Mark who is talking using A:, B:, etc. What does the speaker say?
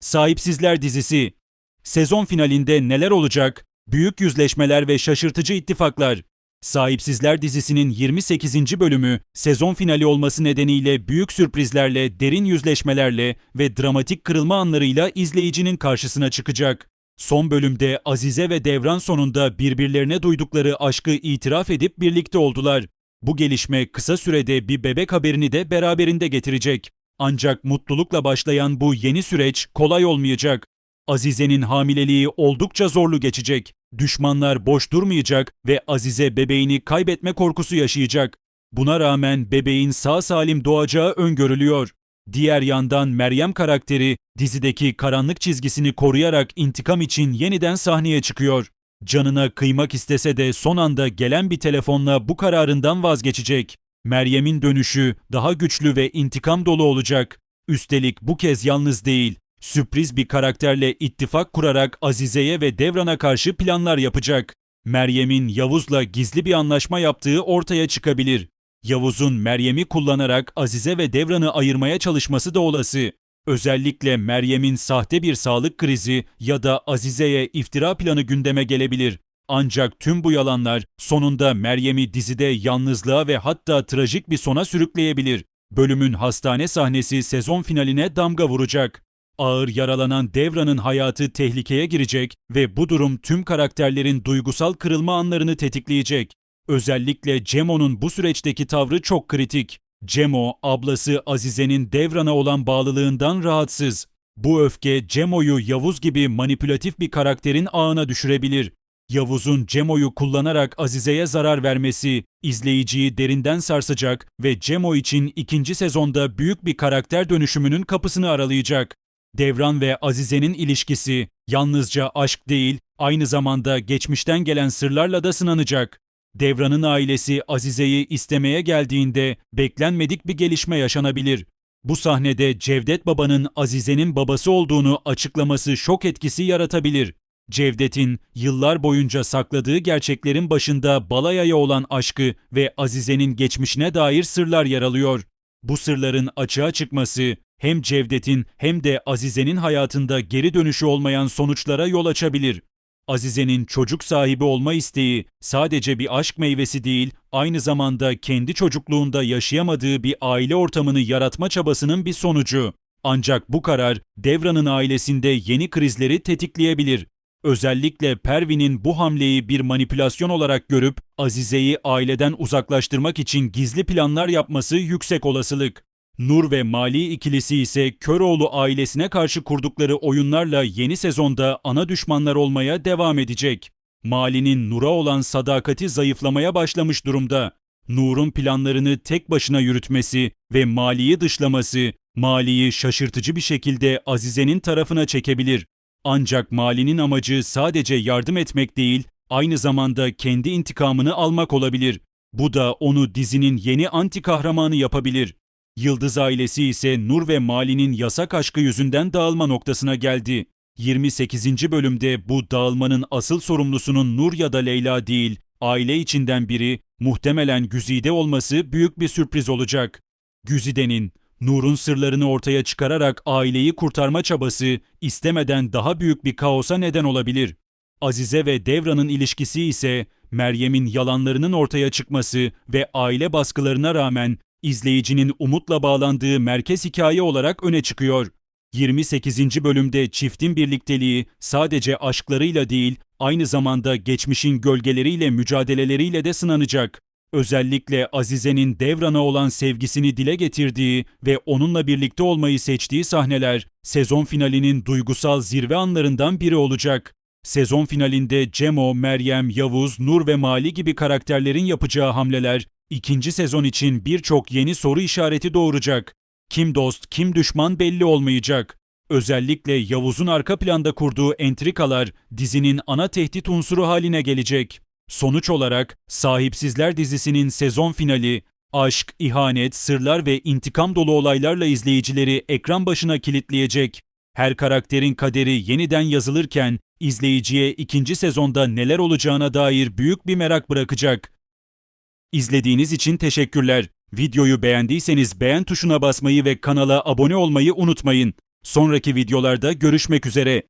A: Sahipsizler dizisi. Sezon finalinde neler olacak? Büyük yüzleşmeler ve şaşırtıcı ittifaklar. Sahipsizler dizisinin 28. bölümü sezon finali olması nedeniyle büyük sürprizlerle, derin yüzleşmelerle ve dramatik kırılma anlarıyla izleyicinin karşısına çıkacak. Son bölümde Azize ve Devran sonunda birbirlerine duydukları aşkı itiraf edip birlikte oldular. Bu gelişme kısa sürede bir bebek haberini de beraberinde getirecek. Ancak mutlulukla başlayan bu yeni süreç kolay olmayacak. Azize'nin hamileliği oldukça zorlu geçecek. Düşmanlar boş durmayacak ve Azize bebeğini kaybetme korkusu yaşayacak. Buna rağmen bebeğin sağ salim doğacağı öngörülüyor. Diğer yandan Meryem karakteri dizideki karanlık çizgisini koruyarak intikam için yeniden sahneye çıkıyor. Canına kıymak istese de son anda gelen bir telefonla bu kararından vazgeçecek. Meryem'in dönüşü daha güçlü ve intikam dolu olacak. Üstelik bu kez yalnız değil. Sürpriz bir karakterle ittifak kurarak Azize'ye ve Devran'a karşı planlar yapacak. Meryem'in Yavuz'la gizli bir anlaşma yaptığı ortaya çıkabilir. Yavuz'un Meryem'i kullanarak Azize ve Devran'ı ayırmaya çalışması da olası. Özellikle Meryem'in sahte bir sağlık krizi ya da Azize'ye iftira planı gündeme gelebilir. Ancak tüm bu yalanlar sonunda Meryem'i dizide yalnızlığa ve hatta trajik bir sona sürükleyebilir. Bölümün hastane sahnesi sezon finaline damga vuracak. Ağır yaralanan Devran'ın hayatı tehlikeye girecek ve bu durum tüm karakterlerin duygusal kırılma anlarını tetikleyecek. Özellikle Cemo'nun bu süreçteki tavrı çok kritik. Cemo, ablası Azize'nin Devran'a olan bağlılığından rahatsız. Bu öfke Cemo'yu Yavuz gibi manipülatif bir karakterin ağına düşürebilir. Yavuz'un Cemo'yu kullanarak Azize'ye zarar vermesi izleyiciyi derinden sarsacak ve Cemo için ikinci sezonda büyük bir karakter dönüşümünün kapısını aralayacak. Devran ve Azize'nin ilişkisi yalnızca aşk değil, aynı zamanda geçmişten gelen sırlarla da sınanacak. Devran'ın ailesi Azize'yi istemeye geldiğinde beklenmedik bir gelişme yaşanabilir. Bu sahnede Cevdet Baba'nın Azize'nin babası olduğunu açıklaması şok etkisi yaratabilir. Cevdet'in yıllar boyunca sakladığı gerçeklerin başında Balaya'ya olan aşkı ve Azize'nin geçmişine dair sırlar yer alıyor. Bu sırların açığa çıkması hem Cevdet'in hem de Azize'nin hayatında geri dönüşü olmayan sonuçlara yol açabilir. Azize'nin çocuk sahibi olma isteği sadece bir aşk meyvesi değil, aynı zamanda kendi çocukluğunda yaşayamadığı bir aile ortamını yaratma çabasının bir sonucu. Ancak bu karar Devran'ın ailesinde yeni krizleri tetikleyebilir. Özellikle Pervin'in bu hamleyi bir manipülasyon olarak görüp Azize'yi aileden uzaklaştırmak için gizli planlar yapması yüksek olasılık. Nur ve Mali ikilisi ise Köroğlu ailesine karşı kurdukları oyunlarla yeni sezonda ana düşmanlar olmaya devam edecek. Mali'nin Nur'a olan sadakati zayıflamaya başlamış durumda. Nur'un planlarını tek başına yürütmesi ve Mali'yi dışlaması, Mali'yi şaşırtıcı bir şekilde Azize'nin tarafına çekebilir. Ancak Mali'nin amacı sadece yardım etmek değil, aynı zamanda kendi intikamını almak olabilir. Bu da onu dizinin yeni anti kahramanı yapabilir. Yıldız ailesi ise Nur ve Mali'nin yasak aşkı yüzünden dağılma noktasına geldi. 28. bölümde bu dağılmanın asıl sorumlusunun Nur ya da Leyla değil, aile içinden biri, muhtemelen Güzide olması büyük bir sürpriz olacak. Güzide'nin, Nur'un sırlarını ortaya çıkararak aileyi kurtarma çabası istemeden daha büyük bir kaosa neden olabilir. Azize ve Devran'ın ilişkisi ise Meryem'in yalanlarının ortaya çıkması ve aile baskılarına rağmen izleyicinin umutla bağlandığı merkez hikaye olarak öne çıkıyor. 28. bölümde çiftin birlikteliği sadece aşklarıyla değil, aynı zamanda geçmişin gölgeleriyle mücadeleleriyle de sınanacak. Özellikle Azize'nin Devran'a olan sevgisini dile getirdiği ve onunla birlikte olmayı seçtiği sahneler sezon finalinin duygusal zirve anlarından biri olacak. Sezon finalinde Cemo, Meryem, Yavuz, Nur ve Mali gibi karakterlerin yapacağı hamleler ikinci sezon için birçok yeni soru işareti doğuracak. Kim dost, kim düşman belli olmayacak. Özellikle Yavuz'un arka planda kurduğu entrikalar dizinin ana tehdit unsuru haline gelecek. Sonuç olarak Sahipsizler dizisinin sezon finali aşk, ihanet, sırlar ve intikam dolu olaylarla izleyicileri ekran başına kilitleyecek. Her karakterin kaderi yeniden yazılırken izleyiciye ikinci sezonda neler olacağına dair büyük bir merak bırakacak. İzlediğiniz için teşekkürler. Videoyu beğendiyseniz beğen tuşuna basmayı ve kanala abone olmayı unutmayın. Sonraki videolarda görüşmek üzere.